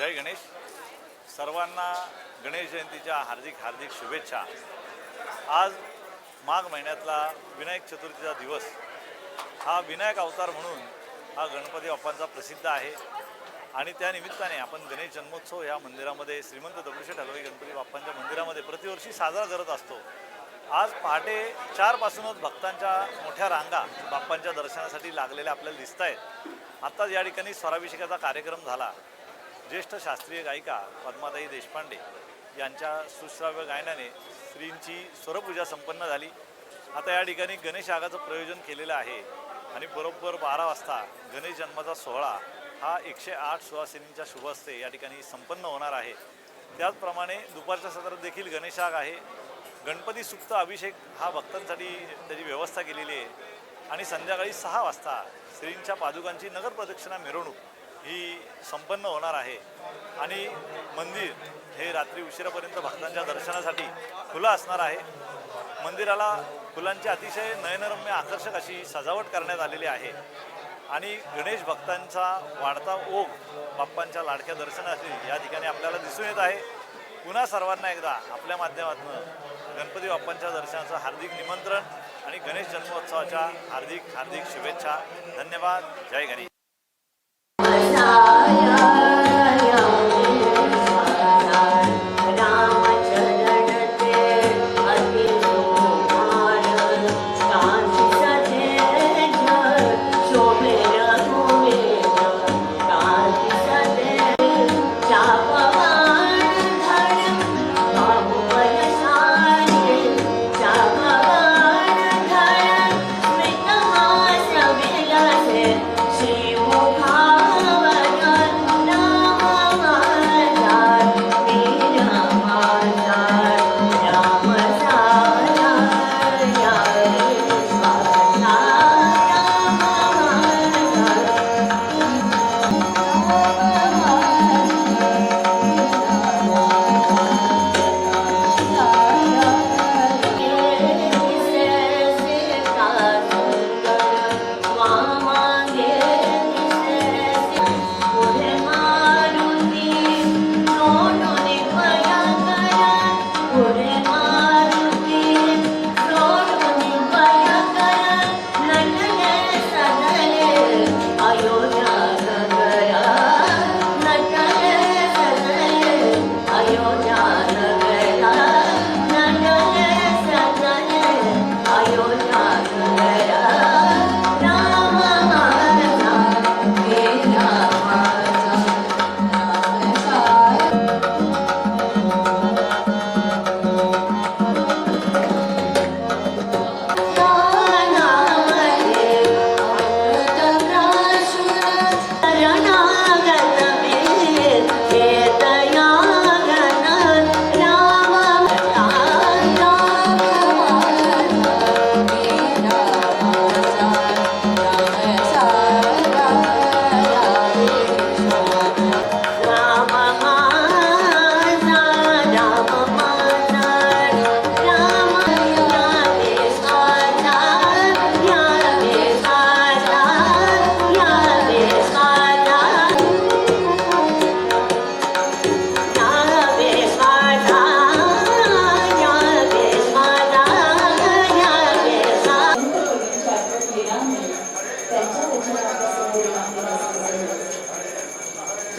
जय गणेश. सर्वांना गणेश जयंतीच्या हार्दिक हार्दिक शुभेच्छा. आज माघ महिन्यातला विनायक चतुर्थीचा दिवस. हा विनायक अवतार म्हणून हा गणपती बाप्पांचा प्रसिद्ध आहे. आणि त्यानिमित्ताने आपण गणेश जन्मोत्सव या मंदिरामध्ये श्रीमंत दगडूशेठ हलवाई गणपती बाप्पांच्या मंदिरामध्ये प्रतिवर्षी साजरा करत असतो. आज पहाटे चारपासूनच भक्तांच्या मोठ्या रांगा बाप्पांच्या दर्शनासाठी लागलेल्या आपल्याला दिसत आहेत आत्ताच या ठिकाणी स्वराभिषेकाचा कार्यक्रम झाला. ज्येष्ठ शास्त्रीय गायिका पद्माताई देशपांडे यांच्या सुश्राव्य गायनाने स्त्रींची स्वरपूजा संपन्न झाली. आता या ठिकाणी गणेश यागाचं प्रयोजन केलेलं आहे आणि बरोबर बारा वाजता गणेश जन्माचा सोहळा हा एकशे आठ सुवासिनींच्या शुभ हस्ते या ठिकाणी संपन्न होणार आहे. त्याचप्रमाणे दुपारच्या सत्रात देखील गणेशाग आहे. गणपती सुप्त अभिषेक हा भक्तांसाठी त्याची व्यवस्था केलेली आहे. आणि संध्याकाळी सहा वाजता श्रींच्या पादुकांची नगर प्रदक्षिणा मिरवणूक ही संपन्न होणार आहे. आणि मंदिर हे रात्री उशिरापर्यंत भक्तांच्या दर्शनासाठी खुलं असणार आहे. मंदिराला फुलांची अतिशय नयनरम्य आकर्षक अशी सजावट करण्यात आलेली आहे. आणि गणेश भक्तांचा वाढता ओघ बाप्पांच्या लाडक्या दर्शनासाठी या ठिकाणी आपल्याला दिसून येत आहे. पुन्हा सर्वांना एकदा आपल्या माध्यमातून गणपती बाप्पांच्या दर्शनाचं हार्दिक निमंत्रण आणि गणेश जन्मोत्सवाच्या हार्दिक हार्दिक शुभेच्छा. धन्यवाद. जय गणेश.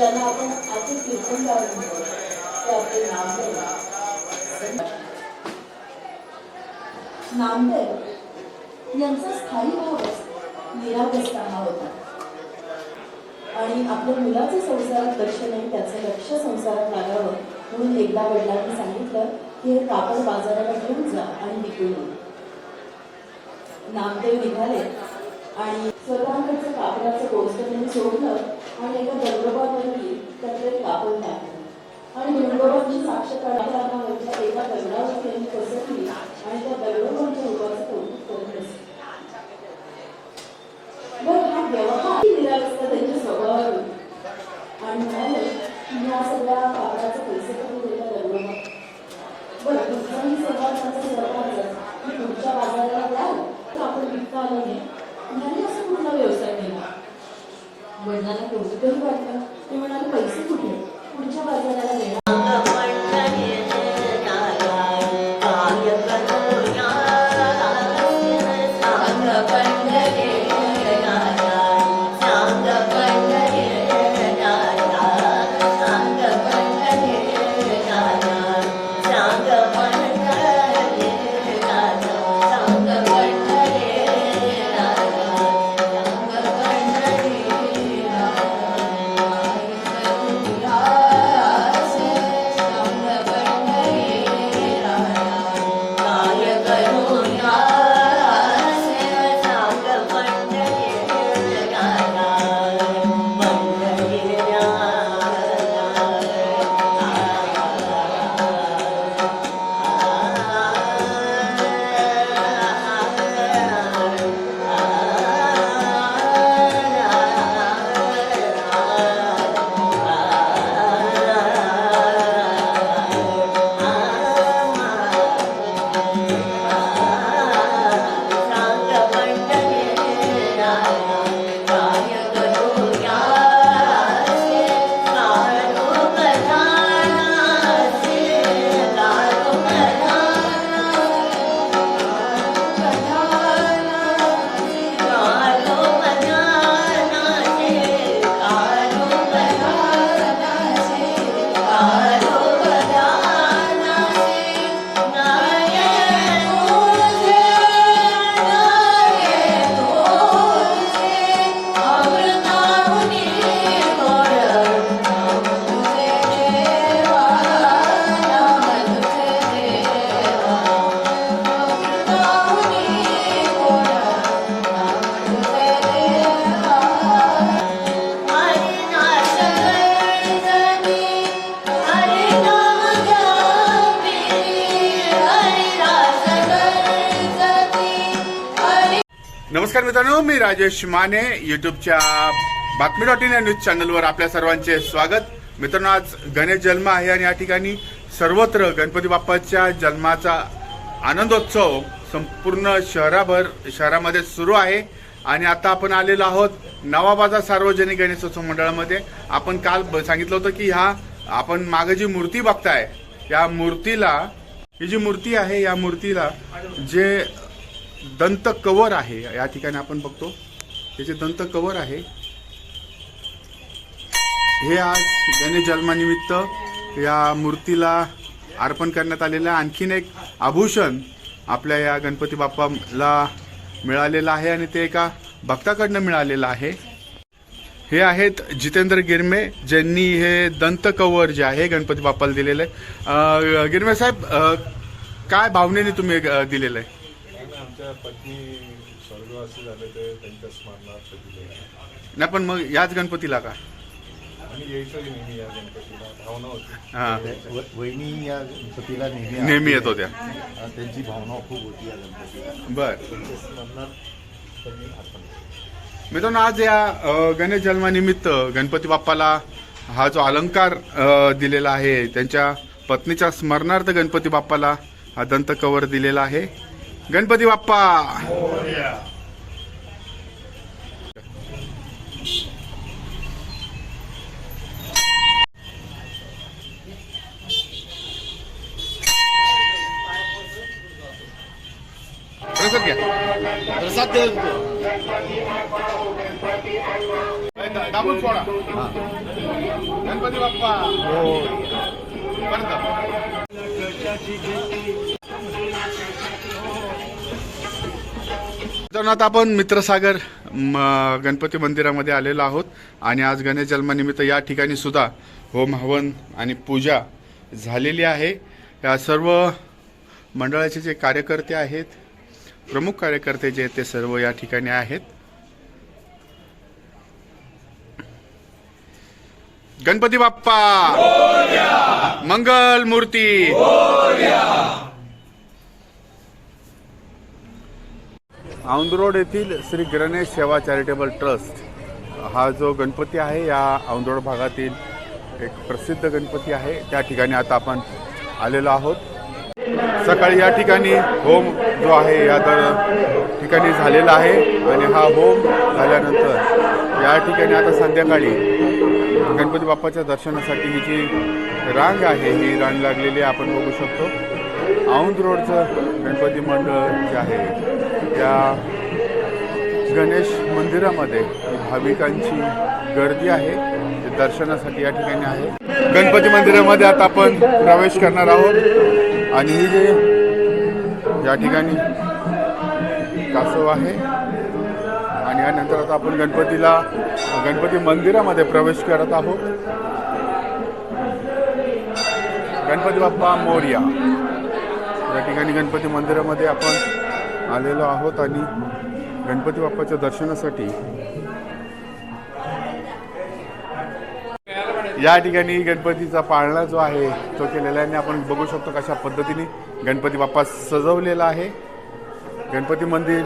ज्यांना आपण अति कीर्तनकार म्हणतो ते आपले नामदेव. नामदेव यांचा स्थायी भावच निरागसपणा होता. आणि आपल्या मुलाचं संसारात लक्ष नाही त्याचं लक्ष संसारात लागावं म्हणून एकदा वडिलांनी सांगितलं की हे कापड बाजाराला घेऊन जा आणि विकून नामदेव निघाले आणि स्वतःकडचं कापडाचं पोस्टर त्यांनी सोडलं आणि एका दगडोबावरती त्यातले कापड टाकलं आणि दगडोबांची साक्ष काढताना एका दगडावर त्यांनी पसरली आणि त्या दगडोबांच्या रूपाचं कौतुक करत बसले. बरं हा व्यवहार दिला असता त्यांच्या स्वभावावर आणि म्हणाले की या सगळ्या Донбасс. 감사합니다. नमस्कार मित्रांनो मी राजेश माने युट्यूबच्या बातमी डॉट इन या न्यूज चॅनलवर आपल्या सर्वांचे स्वागत. मित्रांनो आज गणेश जन्म आहे आणि या ठिकाणी सर्वत्र गणपती बाप्पाच्या जन्माचा आनंदोत्सव संपूर्ण शहराभर शहरामध्ये सुरू आहे. आणि आता आपण आलेलो आहोत नवाबाजा सार्वजनिक गणेशोत्सव मंडळामध्ये. आपण काल ब- सांगितलं होतं की ह्या आपण मागे जी मूर्ती बघताय या मूर्तीला ही जी मूर्ती आहे या मूर्तीला जे दंत कवर आहे या ठिकाणी आपण बघतो. त्याचे दंत कवर आहे हे आज गणेश जन्मानिमित्त या मूर्तीला अर्पण करण्यात आलेलं आहे. आणखीन एक आभूषण आपल्या या गणपती बाप्पाला मिळालेलं आहे आणि ते एका भक्ताकडनं मिळालेलं आहे. हे आहेत जितेंद्र गिरमे ज्यांनी हे दंत कवर जे आहे गणपती बाप्पाला दिलेलं आहे. गिरमे साहेब काय भावनेने तुम्ही दिलेलं आहे? आमच्या पत्नी स्वर्गवासी झाले ते त्यांच्या स्मरणार्थ दिले नाही पण मग याच गणपतीला का? आणि यायचं नेहमी या गणपतीला? भावना होती. हा. व- वहिनी या गणपतीला नेहमी नेहमी येत होत्या. त्यांची भावना खूप होती या गणपतीला. बर. त्यांच्या स्मरणात त्यांनी. मित्रांनो आज या अ, गणेश जन्मानिमित्त गणपती बाप्पाला हा जो अलंकार अ, दिलेला आहे त्यांच्या पत्नीच्या स्मरणार्थ गणपती बाप्पाला हा दंत कवर दिलेला आहे. गणपती बाप्पा प्रसाद घ्या दा- दाबून सोडा गणपती बाप्पा परत मित्रांनो आता आपण मित्रसागर गणपती मंदिरामध्ये आलेलो आहोत. आणि आज गणेश जन्मानिमित्त या ठिकाणी सुद्धा होम हवन आणि पूजा झालेली आहे. या सर्व मंडळाचे जे कार्यकर्ते आहेत प्रमुख कार्यकर्ते जे आहेत ते सर्व या ठिकाणी आहेत. गणपती बाप्पा! मंगल मूर्ती! औंदरोड येथील श्री गणेश सेवा चॅरिटेबल ट्रस्ट हा जो गणपती आहे या औंदरोड भागातील एक प्रसिद्ध गणपती आहे. त्या ठिकाणी आता आपण आलेलो आहोत. सकाळी या ठिकाणी होम जो आहे या दर ठिकाणी झालेला आहे आणि हा होम झाल्यानंतर या ठिकाणी आता संध्याकाळी गणपती बाप्पाच्या दर्शनासाठी ही जी रांग आहे ही रांग लागलेली आपण बघू शकतो. औंध रोडचं गणपती मंडळ जे आहे त्या गणेश मंदिरामध्ये भाविकांची गर्दी आहे जे दर्शनासाठी या ठिकाणी आहे. गणपती मंदिरामध्ये आता आपण प्रवेश करणार आहोत. आणि ही जे या ठिकाणी कासव आहे आणि यानंतर आता आपण गणपतीला गणपती मंदिरामध्ये प्रवेश करत आहोत. गणपती बाप्पा मोर्या. या ठिकाणी गणपती मंदिरामध्ये आपण आलेलो आहोत आणि गणपती बाप्पाच्या दर्शनासाठी या ठिकाणी गणपतीचा पाळणा जो आहे तो केलेला आहे. आणि आपण बघू शकतो कशा पद्धतीने गणपती बाप्पा सजवलेला आहे. गणपती मंदिर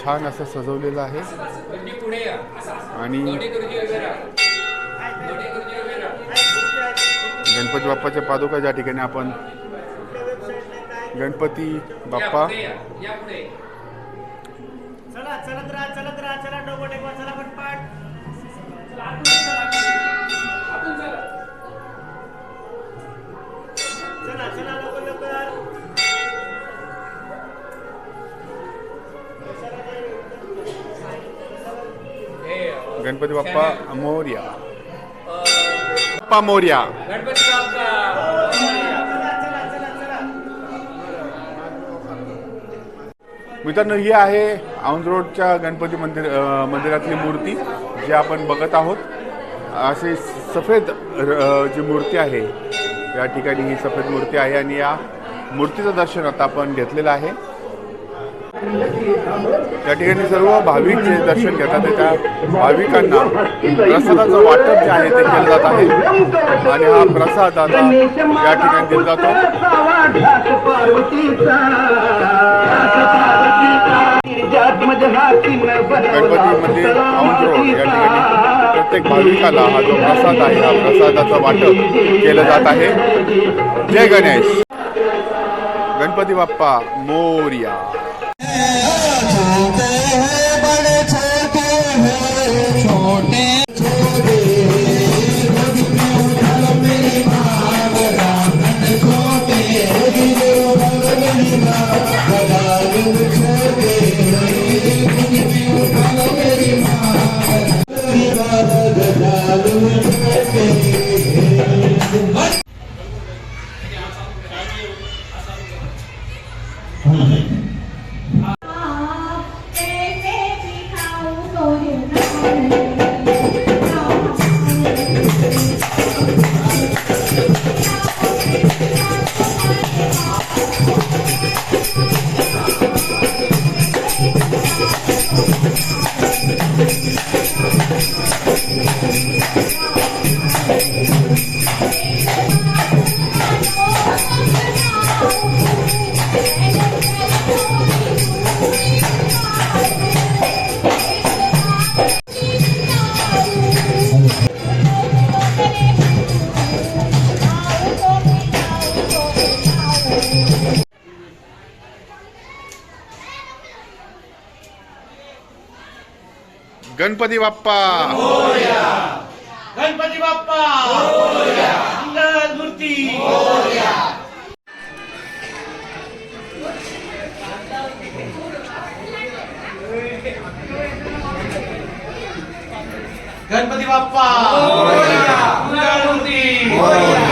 छान असं सजवलेलं आहे. आणि गणपती बाप्पाच्या पादुका ज्या ठिकाणी आपण गणपती बाप्पा. चला चलत राहा चलत राहा. चला डोकं टेकवा चला पटपट चला चला लवकर लवकर. गणपती बाप्पा मोर्या बाप्पा मोर्या मित्रांनो ही आहे औंधरोडच्या गणपती मंदिर मंदिरातली मूर्ती जी आपण बघत आहोत. असे सफेद र- जी मूर्ती आहे या ठिकाणी ही सफेद मूर्ती आहे आणि या मूर्तीचं दर्शन आता आपण घेतलेलं आहे. त्या ठिकाणी सर्व भाविक जे दर्शन घेतात त्या भाविकांना प्रसादाचं वाटप जे आहे ते केलं जात आहे. आणि हा प्रसाद आता या ठिकाणी दिला जातो. गणपती मंदिर औंध रोड या ठिकाणी प्रत्येक भाविकाला हा जो प्रसाद आहे हा प्रसादाचं वाटप केलं जात आहे. जय गणेश. गणपती बाप्पा मोर्या. Mm-hmm. गणपती बाप्पा गणपती बाप्पा मंगल मूर्ती गणपती बाप्पा मंगल मूर्ती